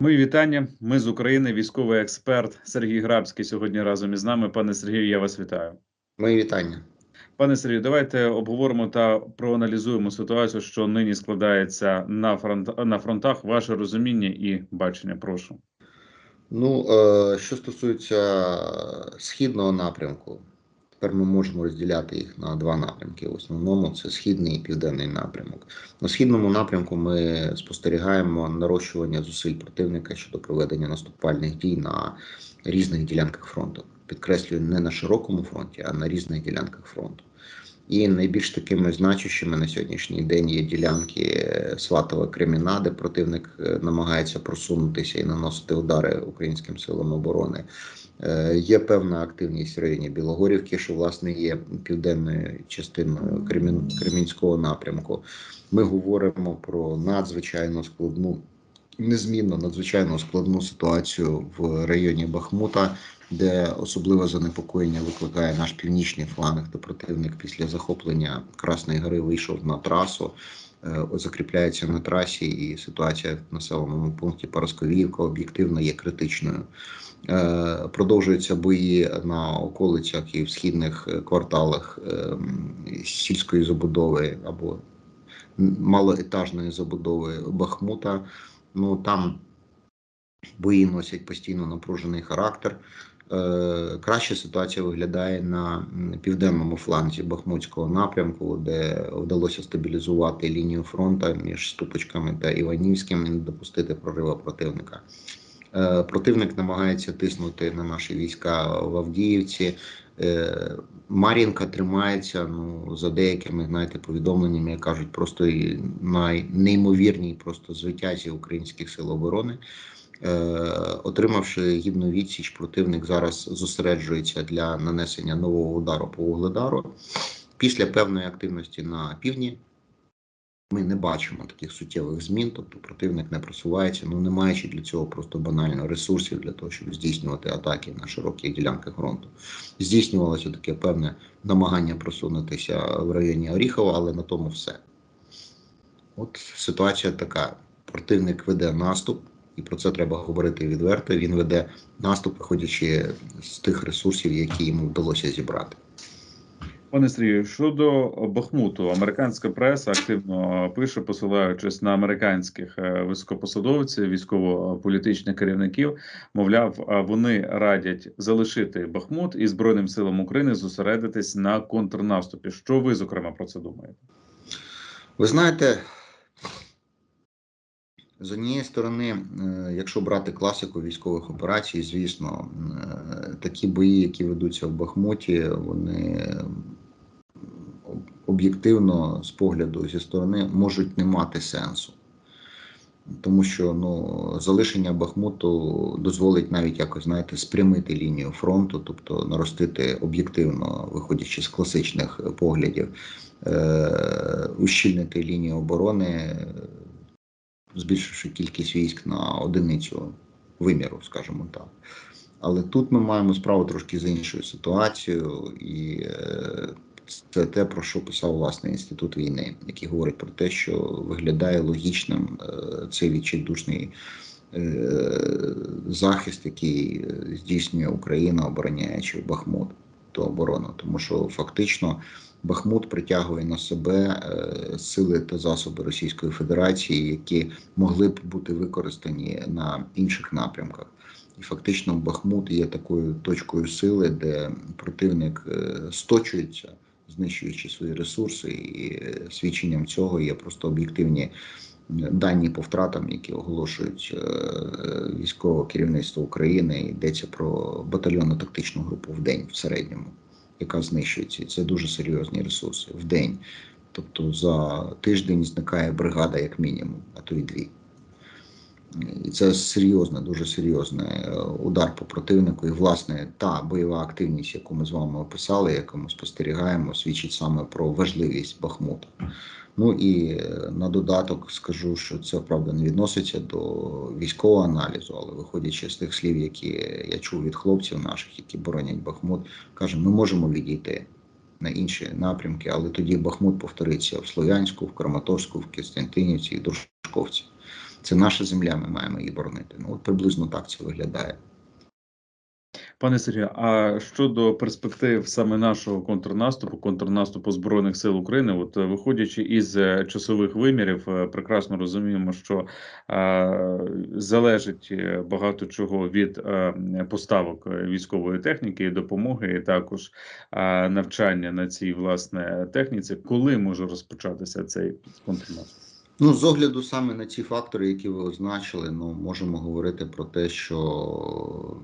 Мої вітання. Ми з України, військовий експерт Сергій Грабський сьогодні разом із нами. Пане Сергію, я вас вітаю. Мої вітання. Пане Сергію, давайте обговоримо та проаналізуємо ситуацію, що нині складається на фронт на фронтах. Ваше розуміння і бачення. Прошу. Ну, е, що стосується східного напрямку, тепер ми можемо розділяти їх на два напрямки. В основному це східний і південний напрямок. На східному напрямку ми спостерігаємо нарощування зусиль противника щодо проведення наступальних дій на різних ділянках фронту. Підкреслюю, не на широкому фронті, а на різних ділянках фронту. І найбільш такими значущими на сьогоднішній день є ділянки Сватова Креміна, де противник е, намагається просунутися і наносити удари українським силам оборони. Е, Є певна активність в районі Білогорівки, що власне є південною частиною Кремін, Кремінського напрямку. Ми говоримо про надзвичайно складну, незмінно надзвичайно складну ситуацію в районі Бахмута де особливе занепокоєння викликає наш північний фланг, де противник після захоплення Красної Гори вийшов на трасу, е, закріпляється на трасі, і ситуація в населеному пункті Парасковіївка об'єктивно є критичною. Е, продовжуються бої на околицях і в східних кварталах е, сільської забудови або малоетажної забудови Бахмута. Ну там бої носять постійно напружений характер. Е, краща ситуація виглядає на південному фланзі Бахмутського напрямку, де вдалося стабілізувати лінію фронту між Ступочками та Іванівським і не допустити прорива противника. Е, противник намагається тиснути на наші війська в Авдіївці. Мар'їнка тримається ну за деякими знаєте, повідомленнями, як кажуть, просто найнеймовірній просто звитязі українських сил оборони. Е, отримавши гідну відсіч, противник зараз зосереджується для нанесення нового удару по Угледару. Після певної активності на півдні ми не бачимо таких суттєвих змін, тобто противник не просувається, ну не маючи для цього просто банально ресурсів для того, щоб здійснювати атаки на широких ділянках фронту. Здійснювалося таке певне намагання просунутися в районі Оріхова, але на тому все. От ситуація така: противник веде наступ і про це треба говорити відверто. Він веде наступ, виходячи з тих ресурсів, які йому вдалося зібрати. Пане Сергію, щодо Бахмуту, американська преса активно пише, посилаючись на американських е, високопосадовців, військово-політичних керівників. Мовляв, вони радять залишити Бахмут і Збройним силам України зосередитись на контрнаступі. Що ви зокрема про це думаєте? Ви знаєте, з однієї сторони, е, якщо брати класику військових операцій, звісно, е, такі бої, які ведуться в Бахмуті, вони об'єктивно з погляду зі сторони можуть не мати сенсу. Тому що ну, залишення Бахмуту дозволить навіть якось знаєте, спрямити лінію фронту, тобто наростити об'єктивно, виходячи з класичних поглядів, е- ущільнити лінію оборони збільшивши кількість військ на одиницю виміру, скажімо так. Але тут ми маємо справу трошки з іншою ситуацією, і е, це те, про що писав власне інститут війни, який говорить про те, що виглядає логічним е, цей відчайдушний е, захист, який здійснює Україна, обороняючи Бахмут ту оборону, тому що фактично Бахмут притягує на себе е, сили та засоби Російської Федерації, які могли б бути використані на інших напрямках. І фактично Бахмут є такою точкою сили, де противник е, сточується, знищуючи свої ресурси, і е, свідченням цього є просто об'єктивні дані по втратам, які оголошують військове керівництво України. Йдеться про батальйонну тактичну групу в день в середньому яка знищується. Це дуже серйозні ресурси в день. Тобто за тиждень зникає бригада, як мінімум, а то й дві. І це серйозний, дуже серйозний е, удар по противнику. І, власне, та бойова активність, яку ми з вами описали, яку ми спостерігаємо, свідчить саме про важливість Бахмута. Ну і е, на додаток скажу, що це правда не відноситься до військового аналізу, але виходячи з тих слів, які я чув від хлопців наших, які боронять Бахмут, каже, ми можемо відійти на інші напрямки, але тоді Бахмут повториться в Слов'янську, в Краматорську, в Костянтинівці і Дружковці. Це наша земля, ми маємо її боронити. Ну от приблизно так це виглядає. Пане Сергію, а щодо перспектив саме нашого контрнаступу, контрнаступу збройних сил України, от е, виходячи із е, часових вимірів, е, прекрасно розуміємо, що е, залежить багато чого від е, поставок військової техніки допомоги, і також е, навчання на цій власне техніці. Коли може розпочатися цей контрнаступ? Ну, з огляду саме на ці фактори, які ви означили, ну можемо говорити про те, що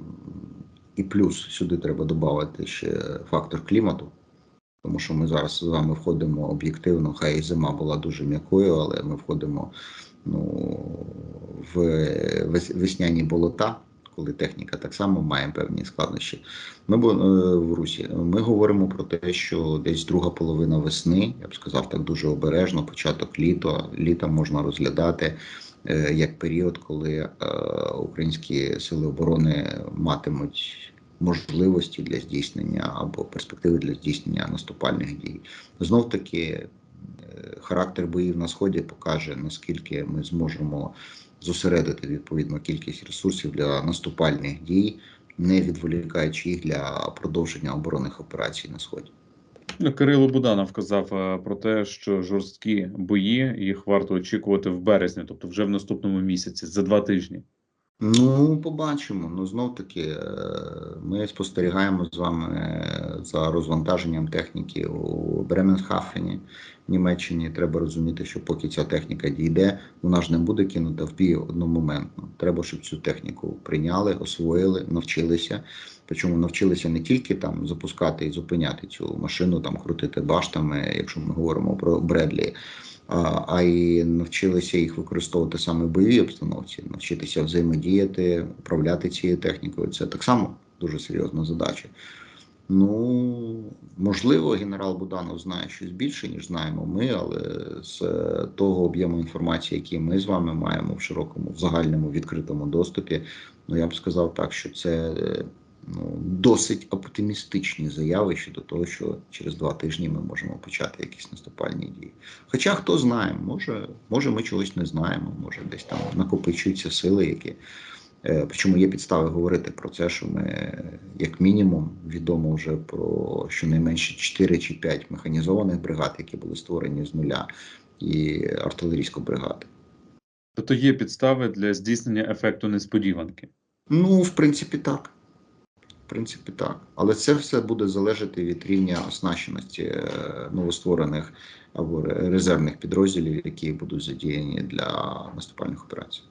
і плюс сюди треба додати ще фактор клімату, тому що ми зараз з вами входимо об'єктивно, хай і зима була дуже м'якою, але ми входимо ну, в весняні болота, коли техніка так само має певні складнощі. Ми бу- е, в Русі. Ми говоримо про те, що десь друга половина весни, я б сказав так дуже обережно, початок літа, літа можна розглядати е, як період, коли е, українські сили оборони матимуть можливості для здійснення або перспективи для здійснення наступальних дій. Знов таки. Характер боїв на сході покаже наскільки ми зможемо зосередити відповідну кількість ресурсів для наступальних дій, не відволікаючи їх для продовження оборонних операцій на сході. Ну, Кирило Буданов казав е, про те, що жорсткі бої їх варто очікувати в березні, тобто вже в наступному місяці, за два тижні. Ну, побачимо. Ну знов таки, е, ми спостерігаємо з вами е, за розвантаженням техніки у Бременхафені, Німеччині. Треба розуміти, що поки ця техніка дійде, вона ж не буде кинута в бій одномоментно. Треба, щоб цю техніку прийняли, освоїли, навчилися. Причому навчилися не тільки там запускати і зупиняти цю машину, там крутити баштами, якщо ми говоримо про Бредлі а, й навчилися їх використовувати саме в бойовій обстановці, навчитися взаємодіяти, управляти цією технікою. Це так само дуже серйозна задача. Ну, можливо, генерал Буданов знає щось більше, ніж знаємо ми, але з е, того об'єму інформації, який ми з вами маємо в широкому, в загальному відкритому доступі, ну я б сказав так, що це е, ну, досить оптимістичні заяви щодо того, що через два тижні ми можемо почати якісь наступальні дії. Хоча хто знає, може, може ми чогось не знаємо, може десь там накопичуються сили, які. Е, Причому є підстави говорити про це, що ми, як мінімум, відомо вже про щонайменше 4 чи 5 механізованих бригад, які були створені з нуля, і артилерійську бригаду. Тобто є підстави для здійснення ефекту несподіванки. Ну, в принципі, так. В принципі, так. Але це все буде залежати від рівня оснащеності е, новостворених або резервних підрозділів, які будуть задіяні для наступальних операцій.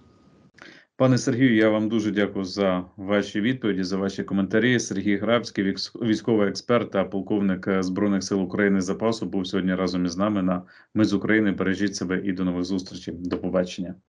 Пане Сергію, я вам дуже дякую за ваші відповіді, за ваші коментарі. Сергій Грабський, військовий експерт та полковник е, Збройних сил України запасу, був сьогодні разом із нами на Ми з України. Бережіть себе і до нових зустрічей. До побачення.